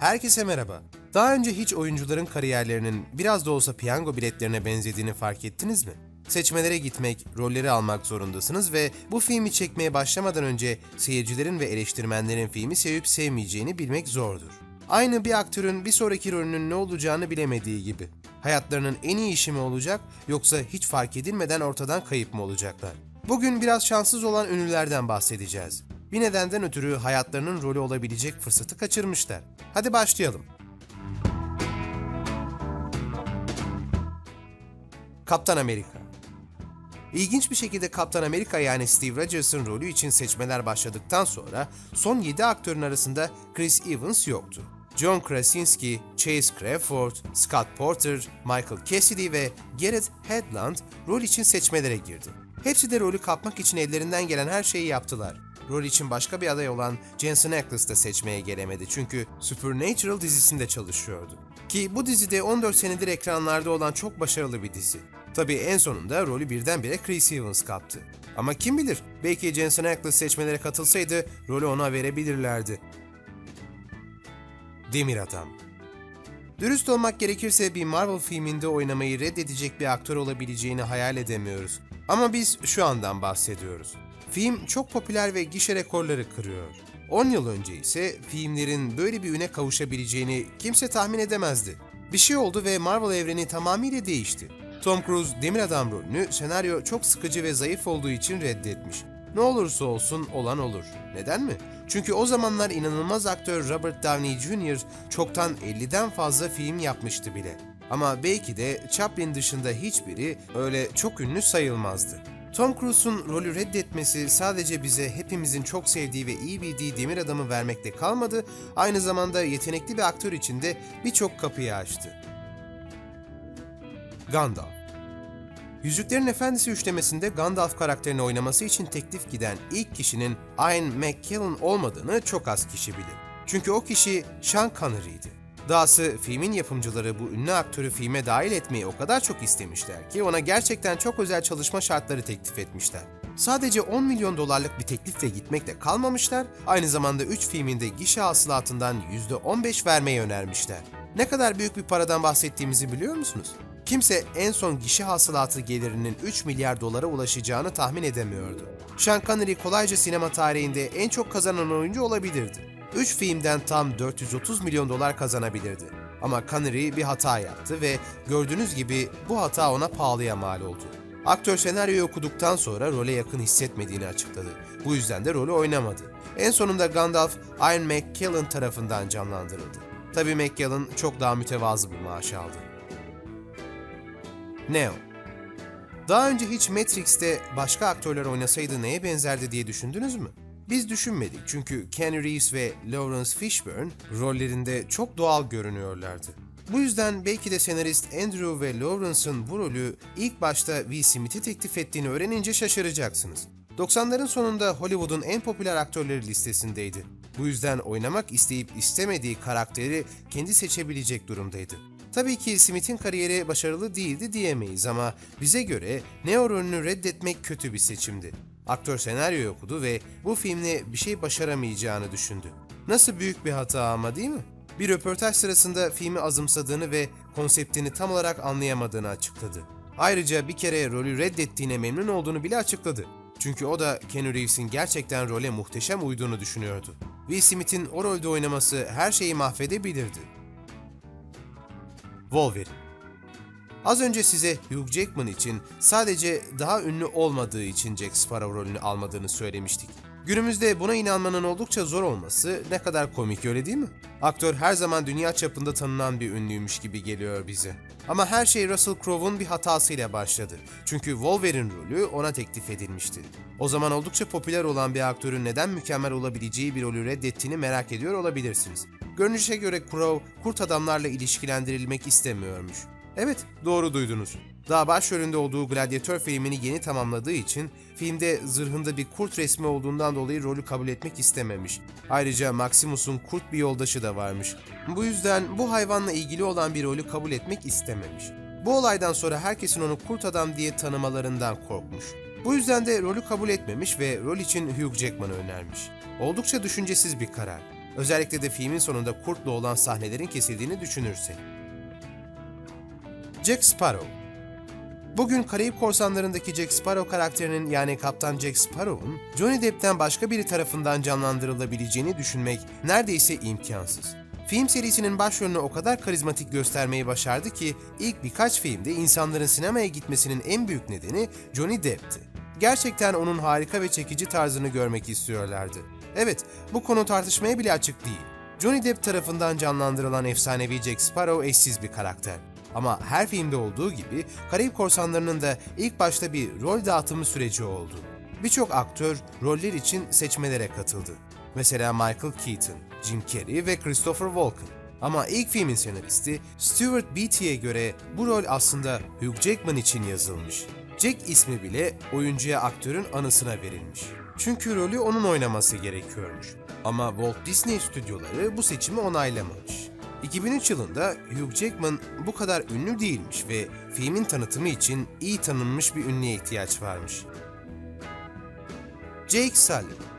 Herkese merhaba. Daha önce hiç oyuncuların kariyerlerinin biraz da olsa piyango biletlerine benzediğini fark ettiniz mi? Seçmelere gitmek, rolleri almak zorundasınız ve bu filmi çekmeye başlamadan önce seyircilerin ve eleştirmenlerin filmi sevip sevmeyeceğini bilmek zordur. Aynı bir aktörün bir sonraki rolünün ne olacağını bilemediği gibi. Hayatlarının en iyi işi mi olacak yoksa hiç fark edilmeden ortadan kayıp mı olacaklar? Bugün biraz şanssız olan ünlülerden bahsedeceğiz. Bir nedenden ötürü hayatlarının rolü olabilecek fırsatı kaçırmışlar. Hadi başlayalım. Kaptan Amerika İlginç bir şekilde Kaptan Amerika yani Steve Rogers'ın rolü için seçmeler başladıktan sonra son 7 aktörün arasında Chris Evans yoktu. John Krasinski, Chase Crawford, Scott Porter, Michael Cassidy ve Garrett Hedlund rol için seçmelere girdi. Hepsi de rolü kapmak için ellerinden gelen her şeyi yaptılar. Rol için başka bir aday olan Jensen Ackles da seçmeye gelemedi çünkü Supernatural dizisinde çalışıyordu. Ki bu dizide 14 senedir ekranlarda olan çok başarılı bir dizi. Tabii en sonunda rolü birdenbire Chris Evans kaptı. Ama kim bilir, belki Jensen Ackles seçmelere katılsaydı rolü ona verebilirlerdi. Demir Adam Dürüst olmak gerekirse bir Marvel filminde oynamayı reddedecek bir aktör olabileceğini hayal edemiyoruz. Ama biz şu andan bahsediyoruz. Film çok popüler ve gişe rekorları kırıyor. 10 yıl önce ise filmlerin böyle bir üne kavuşabileceğini kimse tahmin edemezdi. Bir şey oldu ve Marvel evreni tamamıyla değişti. Tom Cruise Demir Adam rolünü senaryo çok sıkıcı ve zayıf olduğu için reddetmiş. Ne olursa olsun olan olur. Neden mi? Çünkü o zamanlar inanılmaz aktör Robert Downey Jr. çoktan 50'den fazla film yapmıştı bile. Ama belki de Chaplin dışında hiçbiri öyle çok ünlü sayılmazdı. Tom Cruise'un rolü reddetmesi sadece bize hepimizin çok sevdiği ve iyi bildiği demir adamı vermekte kalmadı, aynı zamanda yetenekli bir aktör için de birçok kapıyı açtı. Gandalf Yüzüklerin Efendisi üçlemesinde Gandalf karakterini oynaması için teklif giden ilk kişinin Ian McKellen olmadığını çok az kişi bilir. Çünkü o kişi Sean Connery'di. Dahası filmin yapımcıları bu ünlü aktörü filme dahil etmeyi o kadar çok istemişler ki ona gerçekten çok özel çalışma şartları teklif etmişler. Sadece 10 milyon dolarlık bir teklifle gitmekle kalmamışlar, aynı zamanda 3 filminde gişe hasılatından %15 vermeyi önermişler. Ne kadar büyük bir paradan bahsettiğimizi biliyor musunuz? Kimse en son gişe hasılatı gelirinin 3 milyar dolara ulaşacağını tahmin edemiyordu. Sean Connery kolayca sinema tarihinde en çok kazanan oyuncu olabilirdi. 3 filmden tam 430 milyon dolar kazanabilirdi. Ama Connery bir hata yaptı ve gördüğünüz gibi bu hata ona pahalıya mal oldu. Aktör senaryoyu okuduktan sonra role yakın hissetmediğini açıkladı. Bu yüzden de rolü oynamadı. En sonunda Gandalf Ian McKellen tarafından canlandırıldı. Tabii McKellen çok daha mütevazı bir maaş aldı. Neo Daha önce hiç Matrix'te başka aktörler oynasaydı neye benzerdi diye düşündünüz mü? Biz düşünmedik çünkü Keanu Reeves ve Lawrence Fishburne rollerinde çok doğal görünüyorlardı. Bu yüzden belki de senarist Andrew ve Lawrence'ın bu rolü ilk başta Will Smith'i teklif ettiğini öğrenince şaşıracaksınız. 90'ların sonunda Hollywood'un en popüler aktörleri listesindeydi. Bu yüzden oynamak isteyip istemediği karakteri kendi seçebilecek durumdaydı. Tabii ki Smith'in kariyeri başarılı değildi diyemeyiz ama bize göre Neo rolünü reddetmek kötü bir seçimdi. Aktör senaryo okudu ve bu filmle bir şey başaramayacağını düşündü. Nasıl büyük bir hata ama değil mi? Bir röportaj sırasında filmi azımsadığını ve konseptini tam olarak anlayamadığını açıkladı. Ayrıca bir kere rolü reddettiğine memnun olduğunu bile açıkladı. Çünkü o da Keanu Reeves'in gerçekten role muhteşem uyduğunu düşünüyordu. Will Smith'in o rolde oynaması her şeyi mahvedebilirdi. Wolverine Az önce size Hugh Jackman için sadece daha ünlü olmadığı için Jack Sparrow rolünü almadığını söylemiştik. Günümüzde buna inanmanın oldukça zor olması ne kadar komik öyle değil mi? Aktör her zaman dünya çapında tanınan bir ünlüymüş gibi geliyor bize. Ama her şey Russell Crowe'un bir hatasıyla başladı. Çünkü Wolverine rolü ona teklif edilmişti. O zaman oldukça popüler olan bir aktörün neden mükemmel olabileceği bir rolü reddettiğini merak ediyor olabilirsiniz. Görünüşe göre Crowe kurt adamlarla ilişkilendirilmek istemiyormuş. Evet, doğru duydunuz. Daha başrolünde olduğu Gladiator filmini yeni tamamladığı için filmde zırhında bir kurt resmi olduğundan dolayı rolü kabul etmek istememiş. Ayrıca Maximus'un kurt bir yoldaşı da varmış. Bu yüzden bu hayvanla ilgili olan bir rolü kabul etmek istememiş. Bu olaydan sonra herkesin onu kurt adam diye tanımalarından korkmuş. Bu yüzden de rolü kabul etmemiş ve rol için Hugh Jackman'ı önermiş. Oldukça düşüncesiz bir karar. Özellikle de filmin sonunda kurtla olan sahnelerin kesildiğini düşünürsek. Jack Sparrow Bugün Karayip Korsanları'ndaki Jack Sparrow karakterinin yani Kaptan Jack Sparrow'un Johnny Depp'ten başka biri tarafından canlandırılabileceğini düşünmek neredeyse imkansız. Film serisinin başrolünü o kadar karizmatik göstermeyi başardı ki ilk birkaç filmde insanların sinemaya gitmesinin en büyük nedeni Johnny Depp'ti. Gerçekten onun harika ve çekici tarzını görmek istiyorlardı. Evet, bu konu tartışmaya bile açık değil. Johnny Depp tarafından canlandırılan efsanevi Jack Sparrow eşsiz bir karakter. Ama her filmde olduğu gibi Karayip Korsanları'nın da ilk başta bir rol dağıtımı süreci oldu. Birçok aktör roller için seçmelere katıldı. Mesela Michael Keaton, Jim Carrey ve Christopher Walken. Ama ilk filmin senaristi Stuart Beatty'ye göre bu rol aslında Hugh Jackman için yazılmış. Jack ismi bile oyuncuya aktörün anısına verilmiş. Çünkü rolü onun oynaması gerekiyormuş. Ama Walt Disney stüdyoları bu seçimi onaylamamış. 2003 yılında Hugh Jackman bu kadar ünlü değilmiş ve filmin tanıtımı için iyi tanınmış bir ünlüye ihtiyaç varmış. Jake Sully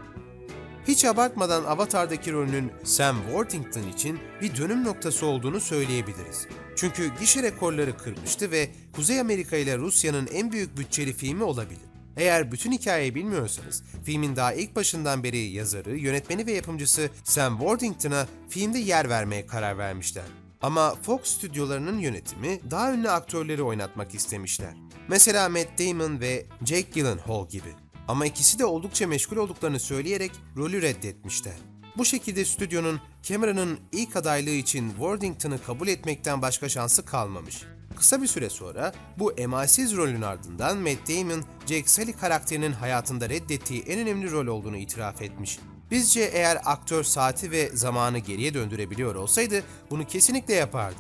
hiç abartmadan Avatar'daki rolünün Sam Worthington için bir dönüm noktası olduğunu söyleyebiliriz. Çünkü gişe rekorları kırmıştı ve Kuzey Amerika ile Rusya'nın en büyük bütçeli filmi olabilir. Eğer bütün hikayeyi bilmiyorsanız, filmin daha ilk başından beri yazarı, yönetmeni ve yapımcısı Sam Worthington'a filmde yer vermeye karar vermişler. Ama Fox stüdyolarının yönetimi daha ünlü aktörleri oynatmak istemişler. Mesela Matt Damon ve Jake Gyllenhaal gibi. Ama ikisi de oldukça meşgul olduklarını söyleyerek rolü reddetmişler. Bu şekilde stüdyonun Cameron'ın ilk adaylığı için Worthington'ı kabul etmekten başka şansı kalmamış. Kısa bir süre sonra bu emalsiz rolün ardından Matt Damon, Jake Sully karakterinin hayatında reddettiği en önemli rol olduğunu itiraf etmiş. Bizce eğer aktör saati ve zamanı geriye döndürebiliyor olsaydı bunu kesinlikle yapardı.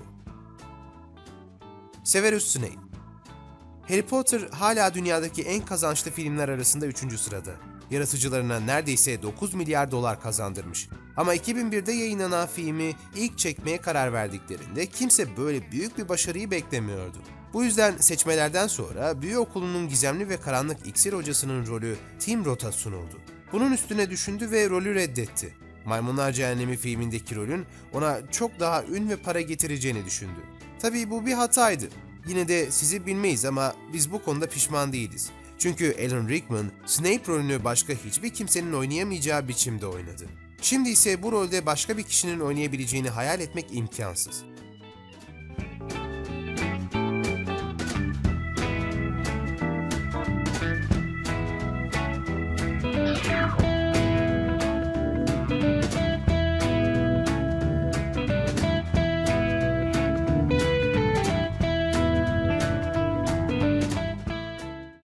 Severus Snape Harry Potter hala dünyadaki en kazançlı filmler arasında 3. sırada. Yaratıcılarına neredeyse 9 milyar dolar kazandırmış. Ama 2001'de yayınlanan filmi ilk çekmeye karar verdiklerinde kimse böyle büyük bir başarıyı beklemiyordu. Bu yüzden seçmelerden sonra büyü okulunun gizemli ve karanlık iksir hocasının rolü Tim Roth'a sunuldu. Bunun üstüne düşündü ve rolü reddetti. Maymunlar Cehennemi filmindeki rolün ona çok daha ün ve para getireceğini düşündü. Tabii bu bir hataydı. Yine de sizi bilmeyiz ama biz bu konuda pişman değiliz. Çünkü Alan Rickman, Snape rolünü başka hiçbir kimsenin oynayamayacağı biçimde oynadı. Şimdi ise bu rolde başka bir kişinin oynayabileceğini hayal etmek imkansız.